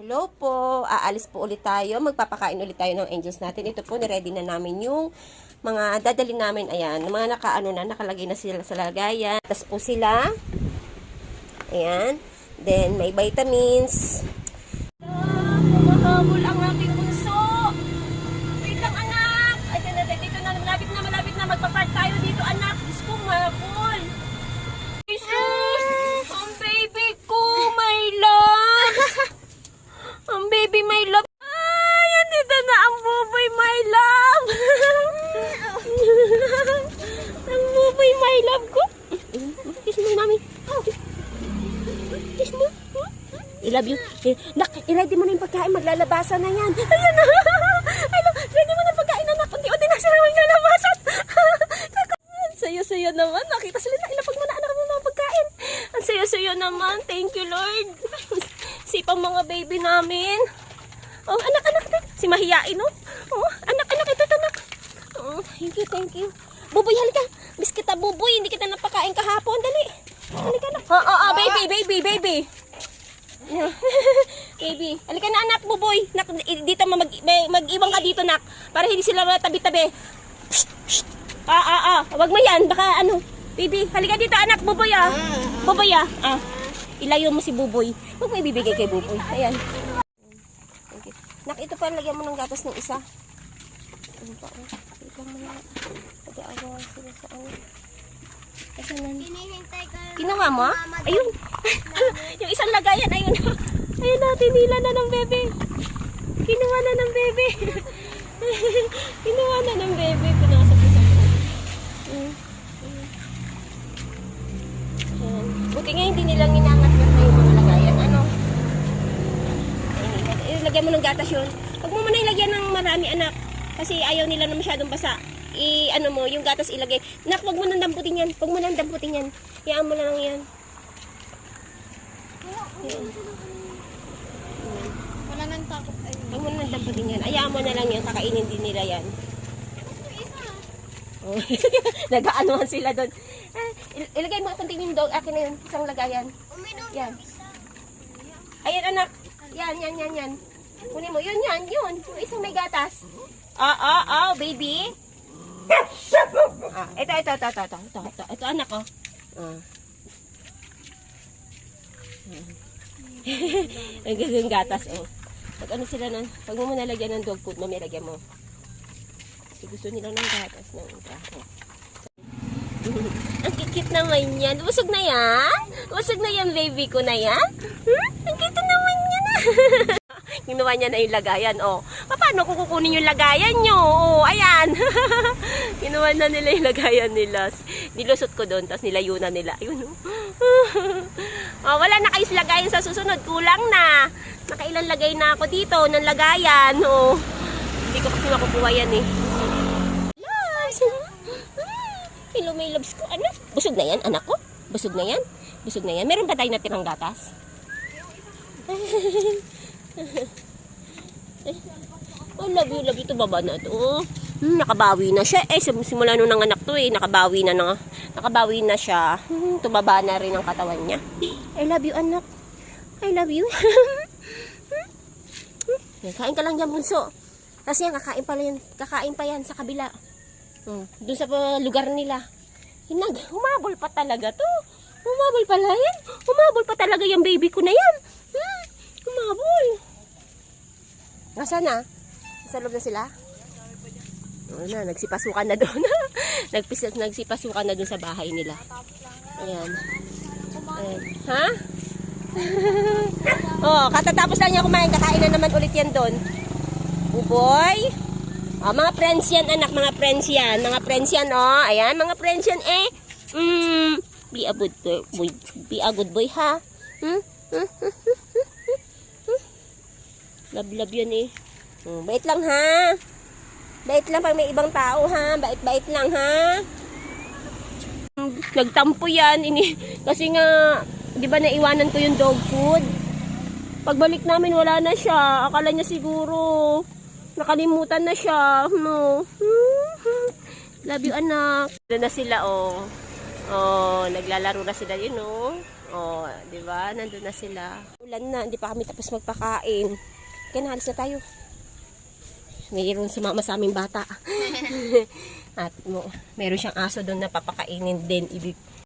Hello po, aalis po ulit tayo. Magpapakain ulit tayo ng angels natin. Ito po, niready na namin yung mga dadali namin. Ayan, mga nakaano na, nakalagay na sila sa lagayan. Tapos po sila. Ayan. Then, may vitamins. My love ko. Kiss mo, mami. Kiss mo. I love you. Nak, i-ready mo na yung pagkain. Maglalabasan na yan. Ayan na. Nak, ready mo na pagkain, anak. Unti-unti na sila maglalabasan. Sayo-sayo naman. Nakita sila na ilapag mo na anak mo mga pagkain. Ang sayo-sayo naman. Thank you, Lord. Sipang mga baby namin. Oh, anak, anak. Si mahiyain, oh. Oh, anak, anak, ito, anak. Oh, thank you, thank you. Buboy, halika. Kita, buboy. Hindi kita napakain kahapon. Dali. Halika na. Oh, oh, oh, baby, baby, baby. baby. Halika na, anak, buboy. Nak, dito, mag, mag-iwang ka dito, nak. Para hindi sila matabi-tabi. Ah, ah, ah. Wag mo yan. Baka ano. Baby, halika dito, anak, buboy, ah. Buboy, ah. Ah. Ilayo mo si buboy. Huwag mo ibibigay kay buboy. Ayan. Okay. Nak, ito pa, lagyan mo ng gatas ng isa. Ano pa, oh. Wait lang muna. Pag-aawa sila sa ano. Kasi nan... Hinihintay ka na Ginawa mo? Ayun. yung isang lagayan, ayun. Ayun na, tinila na ng bebe. Kinuha na ng bebe. Kinuha na ng bebe. Pinasok sa Mm. Ayan. Buti nga hindi nilang inangat yun na yung mga lagayan. Ano? Ilagyan mo ng gatas yun. Huwag mo muna ilagyan ng marami anak. Kasi ayaw nila na masyadong basa. I, ano mo, yung gatas ilagay. Nak, wag mo nang damputin yan. Wag mo nang damputin yan. Hayaan mo na lang yan. Wala nang takot. Huwag mo nang damputin yan. Hayaan mo na lang yan. Kakainin din nila yan. Oh. Nag-aanohan sila doon. Ah, il- ilagay mo konting yung dog. Akin na yun. Isang lagayan. Yan. Ayan anak. Yan, yan, yan, yan. Kunin mo. Yun, yan, yun. Yung isang may gatas. Ah, ah, ah, baby. Ah, ito, ito, ito, ito, ito, ito, ito, ito, anak, oh. Ah. Ang gusto yung gatas, oh. Pag ano sila nun, pag mo muna lagyan ng dog food, mamaya lagyan mo. Kasi gusto nila ng gatas ng gato. Ang kikit naman yan. Busog na yan? Busog na yan, baby ko na yan? Hmm? Ang cute naman yan ah. Ginawa niya na yung lagayan, oh. Paano ko kukunin yung lagayan nyo? Oh, ayan. Ginawa na nila yung lagayan nila. Nilusot ko doon, tapos nilayo na nila. Ayun, oh. oh, wala na kayo lagayan sa susunod. Kulang na. Nakailan lagay na ako dito ng lagayan, oh. Hindi ko kasi makukuha yan, eh. Loves! Hello, my loves ko. Ano? Busog na yan, anak ko? Busog na yan? Busog na yan? Meron ba tayo natirang gatas? oh, love you, love you. Tumaba na to. Hmm, nakabawi na siya. Eh, sim- simula nung nanganak to eh. Nakabawi na na. Nakabawi na siya. Hmm, tumaba na rin ang katawan niya. I love you, anak. I love you. Yan, kain ka lang yan, bunso. Kasi yan, kakain pa yan, kakain pa yan sa kabila. Hmm, doon sa lugar nila. Hinag, humabol pa talaga to. Humabol pala yan. Humabol pa talaga yung baby ko na yan. Hmm, humabol. Nasaan na? Sa loob na sila? Oo na, nagsipasukan na doon. Nagpis, nagsipasukan na doon sa bahay nila. Ayan. Ayan. Ha? oh, katatapos lang niya kumain, kakain na naman ulit yan doon. Uboy. Oh, mga friends yan, anak, mga friends yan. Mga friends yan, oh. Ayan, mga friends yan, eh. Mm, be a good boy. Be a good boy, ha? Hmm? Love, love yan, eh. Hmm, bait lang, ha? Bait lang pag may ibang tao, ha? Bait-bait lang, ha? Nagtampo yan. Ini, kasi nga, di ba naiwanan ko yung dog food? Pagbalik namin, wala na siya. Akala niya siguro, nakalimutan na siya. No. Love you, anak. Doon na sila, oh. Oh, naglalaro na sila yun, oh. Oh, di ba? Nandun na sila. Ulan na, hindi pa kami tapos magpakain. Kaya nahalis na tayo. Mayroon sumama sa aming bata. At mo, meron siyang aso doon na papakainin din. Ibig,